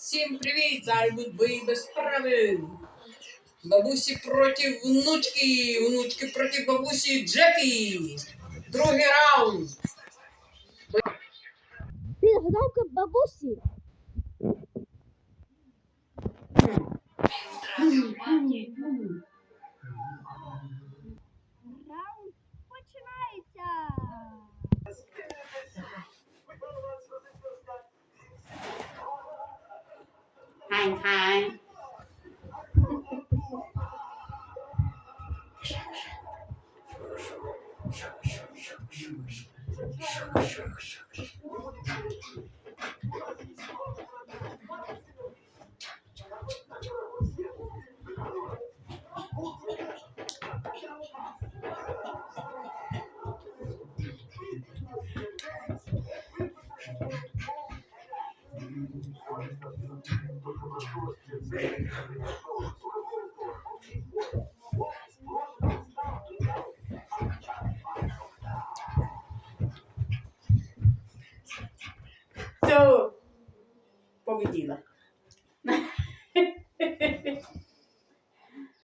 Всім привіт! Зараз будуть бої без правил. Бабусі проти внучки, внучки проти бабусі Джекі. Другий раунд. Підготовка бабусі. Раунд 看看。To pobedila.